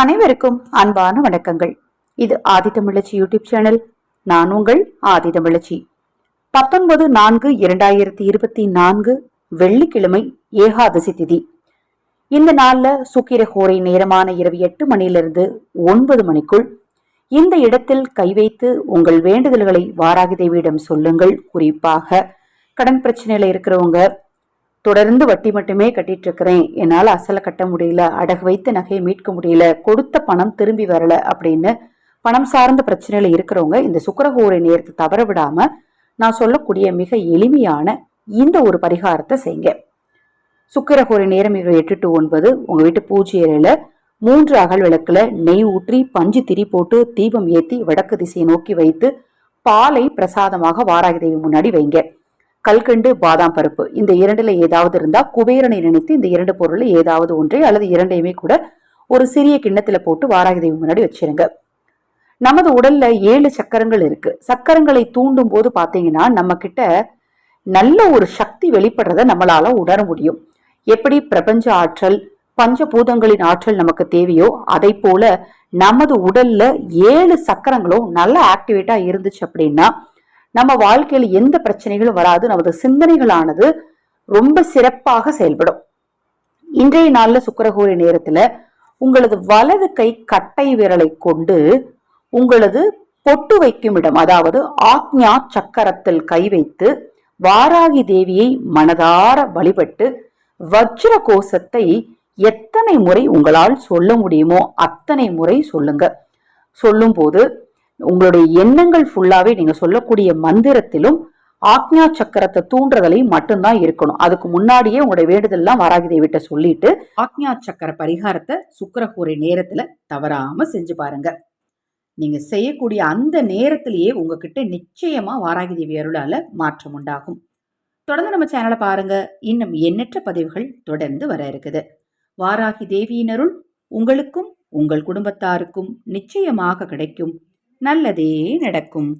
அனைவருக்கும் அன்பான வணக்கங்கள். இது ஆதித்தமிழச்சி யூடியூப் சேனல். நான் உங்கள் ஆதித்தமிழச்சி பத்தொன்பது நான்கு இரண்டாயிரத்தி இருபத்தி நான்கு வெள்ளிக்கிழமை ஏகாதசி திதி. இந்த நாள்ல சுக்கிர ஹோரை நேரமான இரவு எட்டு மணியிலிருந்து ஒன்பது மணிக்குள் இந்த இடத்தில் கை வைத்து உங்கள் வேண்டுதல்களை வாராகி தேவியிடம் சொல்லுங்கள். குறிப்பாக கடன் பிரச்சனையில இருக்கிறவங்க தொடர்ந்து வட்டி மட்டுமே கட்டிட்டு இருக்கிறேன் என்னால் அசலை கட்ட முடியல அடகு வைத்து நகையை மீட்க முடியல கொடுத்த பணம் திரும்பி வரல அப்படின்னு பணம் சார்ந்த பிரச்சனையில் இருக்கிறவங்க இந்த சுக்கரகோரை நேரத்தை தவற விடாம நான் சொல்லக்கூடிய மிக எளிமையான இந்த ஒரு பரிகாரத்தை செய்யுங்க. சுக்கரகோரை நேரம் இரவு எட்டு டு ஒன்பது உங்க வீட்டு பூஜை அறையில மூன்று அகல் விளக்குல நெய் ஊற்றி பஞ்சு திரி போட்டு தீபம் ஏற்றி வடக்கு திசையை நோக்கி வைத்து பாலை பிரசாதமாக வாராகி தேவி முன்னாடி வைங்க. கல்கண்டு பாதாம் பருப்பு. இந்த இரண்டுல ஏதாவது இருந்தா குபேரனை நினைத்து இந்த இரண்டு பொருள் ஏதாவது ஒன்றை அல்லது இரண்டையுமே கூட ஒரு சிறிய கிண்ணத்துல போட்டு வாராகி தெய்வம் முன்னாடி வச்சிருங்க. நமது உடல்ல ஏழு சக்கரங்கள் இருக்கு. சக்கரங்களை தூண்டும் போது பாத்தீங்கன்னா நம்ம கிட்ட நல்ல ஒரு சக்தி வெளிப்படுறத நம்மளால உணர முடியும். எப்படி பிரபஞ்ச ஆற்றல் பஞ்சபூதங்களின் ஆற்றல் நமக்கு தேவையோ அதை போல நமது உடல்ல ஏழு சக்கரங்களும் நல்ல ஆக்டிவேட்டா இருந்துச்சு அப்படின்னா நம்ம வாழ்க்கையில் எந்த பிரச்சனைகளும் வராது. நமது சிந்தனைகளானது ரொம்ப சிறப்பாக செயல்படும். இன்றைய நாளில் சுக்கரகோரி நேரத்தில் உங்களது வலது கை கட்டை விரலை கொண்டு உங்களது பொட்டு வைக்கும் இடம் அதாவது ஆக்ஞா சக்கரத்தில் கை வைத்து வாராகி தேவியை மனதார வழிபட்டு வஜ்ர கோஷத்தை எத்தனை முறை உங்களால் சொல்ல முடியுமோ அத்தனை முறை சொல்லுங்க. சொல்லும்போது உங்களுடைய எண்ணங்கள் ஃபுல்லாவே நீங்க சொல்லக்கூடிய மந்திரத்திலும் ஆக்ஞா சக்கரத்தை தூண்டுறதுலையும் மட்டும்தான் இருக்கணும். அதுக்கு முன்னாடியே உங்களுடைய வேண்டுதல்லாம் வாராகி தேவிட்ட சொல்லிட்டு ஆக்ஞா சக்கர பரிகாரத்தை சுக்கரகூரை நேரத்துல தவறாம செஞ்சு பாருங்க. நீங்க செய்யக்கூடிய அந்த நேரத்திலேயே உங்ககிட்ட நிச்சயமா வாராகிதேவி அருளால மாற்றம் உண்டாகும். தொடர்ந்து நம்ம சேனலை பாருங்க. இன்னும் எண்ணற்ற பதிவுகள் தொடர்ந்து வர இருக்குது. வாராகி தேவியினருள் உங்களுக்கும் உங்கள் குடும்பத்தாருக்கும் நிச்சயமாக கிடைக்கும். நல்லதே நடக்கும்.